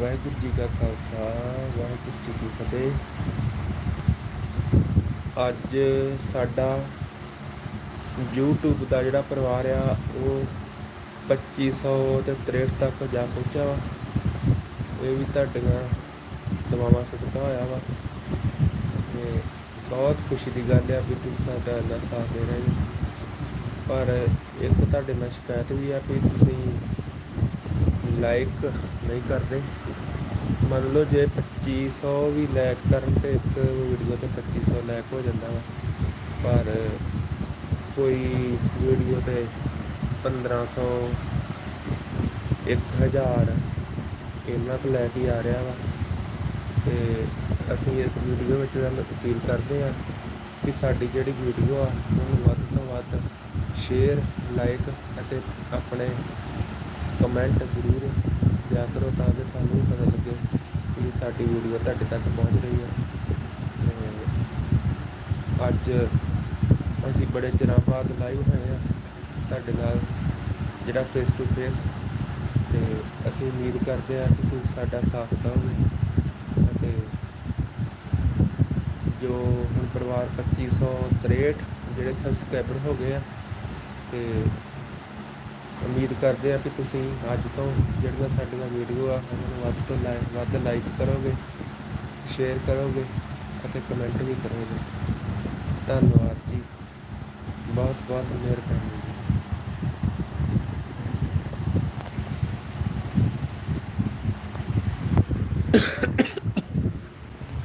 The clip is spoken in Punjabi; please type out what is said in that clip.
ਵਾਹਿਗੁਰੂ ਜੀ ਕਾ ਖਾਲਸਾ, ਵਾਹਿਗੁਰੂ ਜੀ ਕੀ ਫਤਿਹ। ਅੱਜ ਸਾਡਾ YouTube ਦਾ ਜਿਹੜਾ ਪਰਿਵਾਰ ਆ, ਉਹ 2500 ਤੇ 63 ਤੱਕ ਜਾ ਪਹੁੰਚਿਆ ਵਾ। ਇਹ ਵੀ ਤੁਹਾਡੀਆਂ ਦੁਆਵਾਂ ਸਦਕਾ ਹੋਇਆ ਵਾ। ਤੇ ਬਹੁਤ ਖੁਸ਼ੀ ਦੀ ਗੱਲ ਆ ਵੀ ਤੁਸੀਂ ਸਾਡਾ ਇੰਨਾ ਸਾਥ ਦੇ ਰਹੇ ਜੀ ਪਰ ਇੱਕ ਤੁਹਾਡੇ ਨਾਲ ਸ਼ਿਕਾਇਤ ਵੀ ਆ ਵੀ ਤੁਸੀਂ ਲਾਈਕ ਨਹੀਂ ਕਰਦੇ। ਮੰਨ ਲਓ ਜੇ 2500 ਵੀ ਲਾਈਕ ਕਰਨ ਤੇ ਇੱਕ ਵੀਡੀਓ ਤੇ 2500 ਲਾਈਕ ਹੋ ਜਾਂਦਾ ਵਾ। ਪਰ ਕੋਈ ਵੀਡੀਓ ਤੇ 1500 1000 ਇਹਨਾਂ ਤੋਂ ਲੈ ਕੇ ਆ ਰਿਹਾ ਵਾ। ਤੇ ਅਸੀਂ ਇਸ ਵੀਡੀਓ ਵਿੱਚ ਤੁਹਾਨੂੰ ਅਪੀਲ ਕਰਦੇ ਹਾਂ ਕਿ ਸਾਡੀ ਜਿਹੜੀ ਵੀਡੀਓ ਆ, ਉਹਨੂੰ ਵੱਧ ਤੋਂ ਵੱਧ ਸ਼ੇਅਰ ਲਾਈਕ ਅਤੇ ਆਪਣੇ ਕਮੈਂਟ ਜ਼ਰੂਰ ਦਿਆ ਕਰੋ ਤਾਂ ਕਿ ਸਾਨੂੰ ਵੀ ਪਤਾ ਲੱਗੇ ਕਿ ਸਾਡੀ ਵੀਡੀਓ ਤੁਹਾਡੇ ਤੱਕ ਪਹੁੰਚ ਰਹੀ ਹੈ। ਤੇ ਅੱਜ ਅਸੀਂ ਬੜੇ ਚਿਰਾਂ ਬਾਅਦ ਲਾਈਵ ਹੋਏ ਆ ਤੁਹਾਡੇ ਨਾਲ ਜਿਹੜਾ ਫੇਸ ਟੂ ਫੇਸ ਤੇ ਅਸੀਂ ਉਮੀਦ ਕਰਦੇ ਹਾਂ ਕਿ ਤੁਸੀਂ ਸਾਡਾ ਸਾਥ ਦਿਓਗੇ। ਅਤੇ ਜੋ ਹੁਣ ਪਰਿਵਾਰ 2563 ਜਿਹੜੇ ਸਬਸਕ੍ਰਾਈਬਰ ਹੋ ਗਏ ਆ, ਤੇ ਉਮੀਦ ਕਰਦੇ ਆ ਕਿ ਤੁਸੀਂ ਅੱਜ ਤੋਂ ਜਿਹੜੀਆਂ ਸਾਡੀਆਂ ਵੀਡੀਓ ਆ, ਉਹਨਾਂ ਨੂੰ ਵੱਧ ਤੋਂ ਲਾਈਕ ਵੱਧ ਲਾਈਕ ਕਰੋਗੇ ਸ਼ੇਅਰ ਕਰੋਗੇ ਅਤੇ ਕਮੈਂਟ ਵੀ ਕਰੋਗੇ। ਧੰਨਵਾਦ ਜੀ। ਬਹੁਤ ਬਹੁਤ ਮਿਹਰਬਾਨੀ ਜੀ।